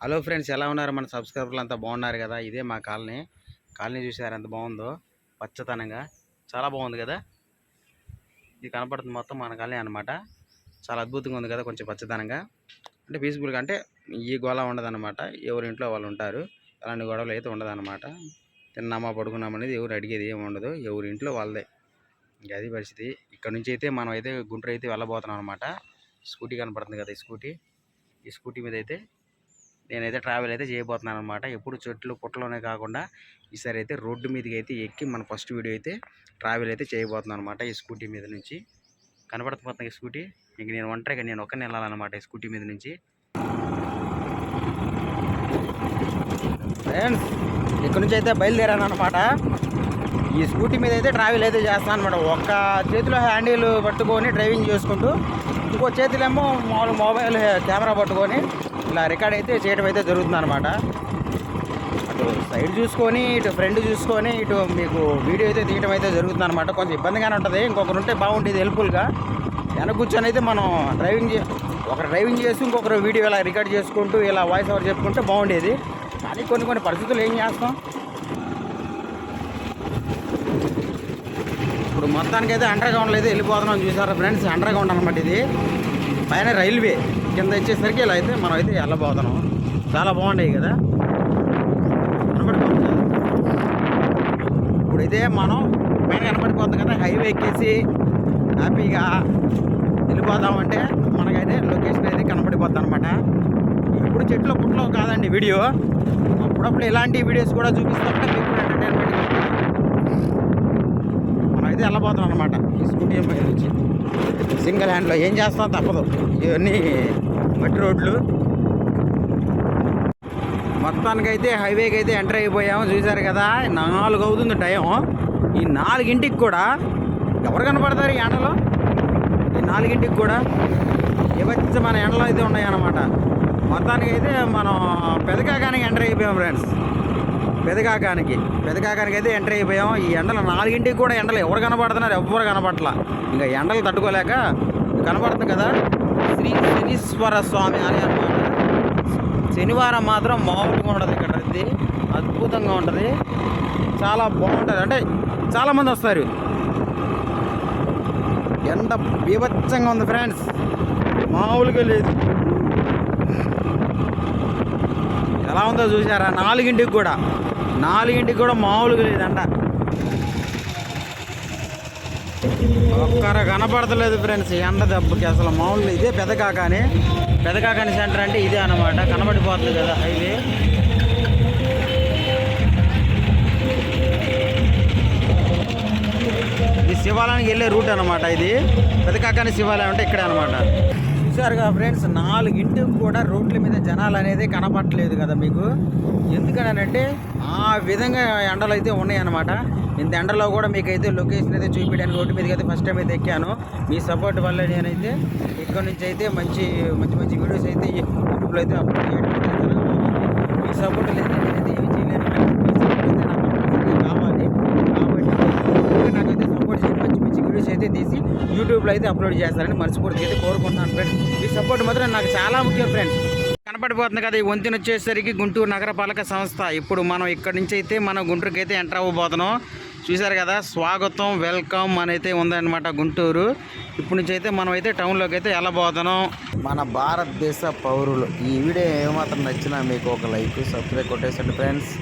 Hello friends ఎలా ఉన్నారు? మన సబ్స్క్రైబర్లు అంతా బాగున్నారు కదా? ఇదే మా కాలనీ. కాలనీ చూసారు? ఎంత బాగుందో? పచ్చతనంగా చాలా బాగుంది కదా? ఇది కనపడుతుంది మొత్తం మన కాలనీ అనమాట చాలా అద్భుతంగా ఉంది కదా కొంచెం పచ్చదనంగా. అంటే పీస్ఫుల్గా అంటే ఈ గోళ ఉండదన్నమాట. ఎవరి ఇంట్లో వాళ్ళు ఉంటారు. అలాంటి గొడవలు అయితే ఉండదన్నమాట. తిన్నామా పడుకున్నామనేది ఎవరు అడిగేది ఏమి ఉండదు. ఎవరి ఇంట్లో వాళ్ళదే. ఇంక అది పరిస్థితి. ఇక్కడ నుంచి అయితే మనం అయితే గుంటూరు అయితే వెళ్ళబోతున్నాం అనమాట స్కూటీ కనపడుతుంది కదా ఈ స్కూటీ. ఈ స్కూటీ మీద అయితే నేనైతే ట్రావెల్ అయితే చేయబోతున్నాను అనమాట ఎప్పుడు చెట్లు పుట్టలోనే కాకుండా ఈసారి అయితే రోడ్డు మీదకి అయితే ఎక్కి మన ఫస్ట్ వీడియో అయితే ట్రావెల్ అయితే చేయబోతున్నాను అనమాట ఈ స్కూటీ మీద నుంచి. కనపడుతుపోతుంది ఈ స్కూటీ? ఇంక నేను ఒంటరిగా నేను ఒక్కనే వెళ్ళాలన్నమాట ఈ స్కూటీ మీద నుంచి. ఫ్రెండ్స్ ఇక్కడ నుంచి అయితే బయలుదేరాను అనమాట ఈ స్కూటీ మీద అయితే ట్రావెల్ అయితే చేస్తాను అనమాట ఒక్క చేతిలో హ్యాండిల్ పట్టుకొని డ్రైవింగ్ చేసుకుంటూ ఇంకో చేతిలేమో మామూలు మొబైల్ కెమెరా పట్టుకొని ఇలా రికార్డ్ అయితే చేయడం అయితే జరుగుతుంది అనమాట అటు సైడ్ చూసుకొని ఇటు ఫ్రంట్ చూసుకొని ఇటు మీకు వీడియో అయితే తీయడం అయితే జరుగుతుంది అనమాట కొంచెం ఇబ్బందిగానే ఉంటుంది. ఇంకొకరు ఉంటే బాగుంటుంది హెల్ప్ఫుల్గా వెనక కూర్చొని అయితే మనం డ్రైవింగ్ చే ఒకరు డ్రైవింగ్ చేసి ఇంకొకరు వీడియో ఇలా రికార్డ్ చేసుకుంటూ ఇలా వాయిస్ ఓవర్ చెప్పుకుంటే బాగుండేది. కానీ కొన్ని కొన్ని పరిస్థితులు ఏం చేస్తాం? ఇప్పుడు మొత్తానికి అయితే అండర్ గ్రౌండ్లో అయితే వెళ్ళిపోతున్నాం. చూసారా ఫ్రెండ్స్? అండర్ గ్రౌండ్ అనమాట ఇది. పైన రైల్వే కింద వచ్చేసరికి ఇలా అయితే మనం అయితే వెళ్ళబోతున్నాం. చాలా బాగుంటాయి కదా? కనబడిపోతుంది ఇప్పుడైతే మనం పైన కనబడిపోతుంది కదా హైవే ఎక్కేసి హ్యాపీగా వెళ్ళిపోదామంటే మనకైతే లొకేషన్ అయితే కనబడిపోద్ది అనమాట ఇప్పుడు చెట్లు పుట్లో కాదండి వీడియో. అప్పుడప్పుడు ఇలాంటి వీడియోస్ కూడా చూపిస్తుంటే మీకు ఎంటర్టైన్మెంట్ మనం అయితే వెళ్ళబోతున్నాం అనమాట ఈ స్కూటీ పై నుంచి సింగిల్ హ్యాండ్లో ఏం చేస్తాం తప్పదు. ఇవన్నీ మట్టి రోడ్లు. మొత్తానికైతే హైవేకి అయితే ఎంటర్ అయిపోయాము. చూశారు కదా నాలుగు అవుతుంది టైం. ఈ నాలుగింటికి కూడా ఎవరు కనపడతారు ఈ ఎండలో? ఈ నాలుగింటికి కూడా ఏవచ్చి మన ఎండలో అయితే ఉన్నాయన్నమాట. మొత్తానికి అయితే మనం పెదకాగానే ఎంటర్ అయిపోయాం ఫ్రెండ్స్. పెదకాకానికి. పెదకాకానికి అయితే ఎంటర్ అయిపోయాం. ఈ ఎండలు నాలుగింటికి కూడా ఎండలు. ఎవరు కనబడుతున్నారు? ఎవ్వరు కనపట్ల ఇంకా ఎండలు తట్టుకోలేక కనబడుతుంది కదా శ్రీ శనీశ్వర స్వామి అని అనమాట శనివారం మాత్రం మామూలుగా ఉండదు ఇక్కడ. ఇది అద్భుతంగా ఉంటుంది. చాలా బాగుంటుంది. అంటే చాలామంది వస్తారు. ఎండ బీభత్సంగా ఉంది ఫ్రెండ్స్. మామూలుగా లేదు. ఎలా ఉందో చూసారా నాలుగింటికి కూడా. నాలుగింటికి కూడా మామూలుగా లేదంట. ఒక్కరు కనపడతలేదు ఫ్రెండ్స్ ఎండ దెబ్బకి అసలు మామూలు ఇదే పెదకాకాని పెదకాకాని సెంటర్ అంటే ఇదే అనమాట కనబడిపోతుంది కదా హైవే. ఇది శివాలయానికి వెళ్ళే రూట్ అనమాట ఇది. పెదకాకాని శివాలయం అంటే ఇక్కడే అనమాట చూసారుగా ఫ్రెండ్స్ నాలుగింటికి కూడా రోడ్ల మీద జనాలు అనేది కనపడలేదు కదా మీకు? ఎందుకనంటే ఆ విధంగా ఎండలు అయితే ఉన్నాయన్నమాట. ఇంత ఎండలో కూడా మీకు అయితే లొకేషన్ అయితే చూపించడానికి రోడ్డు మీదకి అయితే ఫస్ట్ టైం అయితే ఎక్కాను. మీ సపోర్ట్ వల్ల నేనైతే ఇక్కడ నుంచి అయితే మంచి మంచి మంచి వీడియోస్ అయితే యూట్యూబ్లో అయితే అప్లోడ్ చేయడం మీ సపోర్ట్ అయితే నేనైతే ఏమి చేయలేను మీ సపోర్ట్ అయితే నాకు కంపల్సరీగా కావాలి కాబట్టి నాకైతే సపోర్ట్ చేసి మంచి మంచి వీడియోస్ అయితే తీసి యూట్యూబ్లో అయితే అప్లోడ్ చేస్తారని మనస్ఫూర్తిగా అయితే కోరుకుంటున్నాను ఫ్రెండ్ మీ సపోర్ట్ మాత్రం నాకు చాలా ముఖ్యం ఫ్రెండ్స్ కనపడిపోతుంది కదా ఈ వంతెన వచ్చేసరికి గుంటూరు నగరపాలక సంస్థ. ఇప్పుడు మనం ఇక్కడ నుంచి అయితే మనం గుంటూరుకి అయితే ఎంటర్ అవ్వబోతున్నాం. చూసారు కదా స్వాగతం వెల్కమ్ అనైతే అయితే ఉందన్నమాట గుంటూరు. ఇప్పుడు నుంచి అయితే మనం అయితే టౌన్లోకి అయితే వెళ్ళబోతున్నాం. మన భారతదేశ పౌరులు ఈ వీడియో ఏమాత్రం నచ్చినా మీకు ఒక లైక్ సబ్స్క్రైబ్ కొట్టేసండి ఫ్రెండ్స్